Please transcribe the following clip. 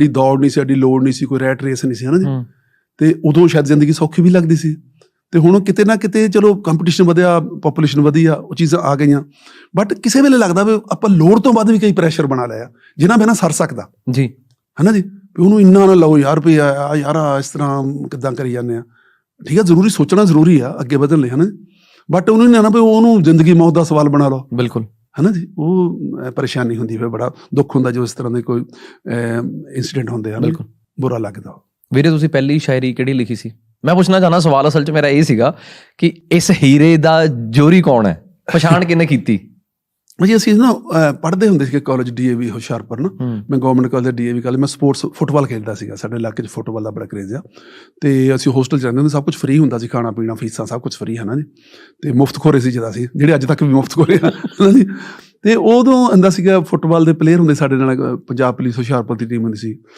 ਦੀ ਦੌੜ ਨਹੀਂ ਸੀ ਸਾਡੀ ਲੋੜ ਨਹੀਂ ਸੀ ਕੋਈ ਰੈਟ ਰੇਸ ਨਹੀਂ ਸੀ ਹਨਾ ਜੀ? ਤੇ ਉਦੋਂ ਸ਼ਾਇਦ ਜ਼ਿੰਦਗੀ ਸੌਖੀ ਵੀ ਲੱਗਦੀ ਸੀ। ਤੇ ਹੁਣ ਕਿਤੇ ਨਾ ਕਿਤੇ ਚਲੋ ਕੰਪੀਟੀਸ਼ਨ ਵਧਿਆ ਪੋਪੂਲੇਸ਼ਨ ਵਧੀ ਆ ਉਹ ਚੀਜ਼ਾਂ ਆ ਗਈਆਂ। ਬਟ ਕਿਸੇ ਵੇਲੇ ਲੱਗਦਾ ਵੀ ਆਪਾਂ ਲੋੜ ਤੋਂ ਵੱਧ ਵੀ ਕਈ ਪ੍ਰੈਸ਼ਰ ਬਣਾ ਲਿਆ ਜਿਨ੍ਹਾਂ ਬਿਨਾਂ ਸਰ ਸਕਦਾ। ਜੀ। ਹਨਾ ਜੀ? ਵੀ ਉਹਨੂੰ ਇੰਨਾ ਨਾ ਲਾਓ ਯਾਰ ਵੀ ਆ ਆ ਯਾਰ ਆਹ ਇਸ ਤਰ੍ਹਾਂ ਕਿਦਾਂ ਕਰੀ ਜਾਂਦੇ ਆ। ਠੀਕ ਆ ਜ਼ਰੂਰੀ ਸੋਚਣਾ ਜ਼ਰੂਰੀ ਆ ਅੱਗੇ ਵਧਣ ਲਈ ਹਨਾ ਬਟ ਉਹਨੂੰ ਨਹੀਂ ਨਾ ਵੀ ਉਹਨੂੰ ਜ਼ਿੰਦਗੀ ਮੌਤ ਦਾ ਸਵਾਲ ਬਣਾ ਲਓ। ਬਿਲਕੁਲ। ਹਨਾ ਜੀ? ਉਹ ਪਰੇਸ਼ਾਨੀ ਹੁੰਦੀ ਫਿਰ ਬੜਾ ਦੁੱਖ ਹੁੰਦਾ ਜੋ ਇਸ ਤਰ੍ਹਾਂ ਦੇ ਕੋਈ ਇਨਸੀਡੈਂਟ ਹੁੰਦੇ ਹਨ ਬਿਲਕੁਲ। ਬੁਰਾ ਲੱਗਦਾ। ਵੀਰੇ ਤੁਸੀਂ ਪਹਿਲੀ ਸ਼ਾਇਰੀ ਕਿਹੜੀ ਲਿਖੀ ਸੀ? ਮੈਂ ਪੁੱਛਣਾ ਚਾਹਨਾ ਸਵਾਲ ਅਸਲ 'ਚ ਮੇਰਾ ਇਹ ਸੀਗਾ ਕਿ ਇਸ ਹੀਰੇ ਦਾ ਜੋਰੀ ਕੌਣ ਹੈ? ਪਛਾਣ ਕਿਨੇ ਕੀਤੀ? ਜੀ ਅਸੀਂ ਨਾ ਪੜ੍ਹਦੇ ਹੁੰਦੇ ਸੀ ਕਾਲਜ ਡੀਏਵੀ ਹੁਸ਼ਿਆਰਪੁਰ ਨਾ। ਮੈਂ ਗਵਰਨਮੈਂਟ ਕਾਲਜ ਡੀਏਵੀ ਕਾਲਜ ਮੈਂ ਸਪੋਰਟਸ ਫੁੱਟਬਾਲ ਖੇਡਦਾ ਸੀਗਾ ਸਾਡੇ ਇਲਾਕੇ 'ਚ ਫੁੱਟਬਾਲ ਦਾ ਬੜਾ ਕਰੇਜ਼ ਆ। ਤੇ ਅਸੀਂ ਹੋਸਟਲ 'ਚ ਰਹਿੰਦੇ ਹੁੰਦੇ ਸਭ ਕੁਝ ਫ੍ਰੀ ਹੁੰਦਾ ਸੀ ਖਾਣਾ ਪੀਣਾ ਫੀਸਾਂ ਸਭ ਕੁਝ ਫ੍ਰੀ ਹੈ ਨਾ ਜੀ। ਤੇ ਮੁਫਤ ਖੋਰੇ ਸੀ ਜਿਹਦਾ ਸੀ ਜਿਹੜੇ ਅੱਜ ਤੱਕ ਵੀ ਮੁਫਤ ਖੋਰੇ ਆ ਜੀ। ਤੇ ਉਦੋਂ ਹੁੰਦਾ ਸੀਗਾ ਫੁੱਟਬਾਲ ਦੇ ਪਲੇਅਰ ਹੁੰਦੇ ਸਾਡੇ ਨਾਲ ਪੰਜਾਬ ਪੁਲਿਸ ਹੁਸ਼ਿਆਰਪੁਰ ਦੀ ਟੀਮ ਹੁੰਦੀ ਸੀ।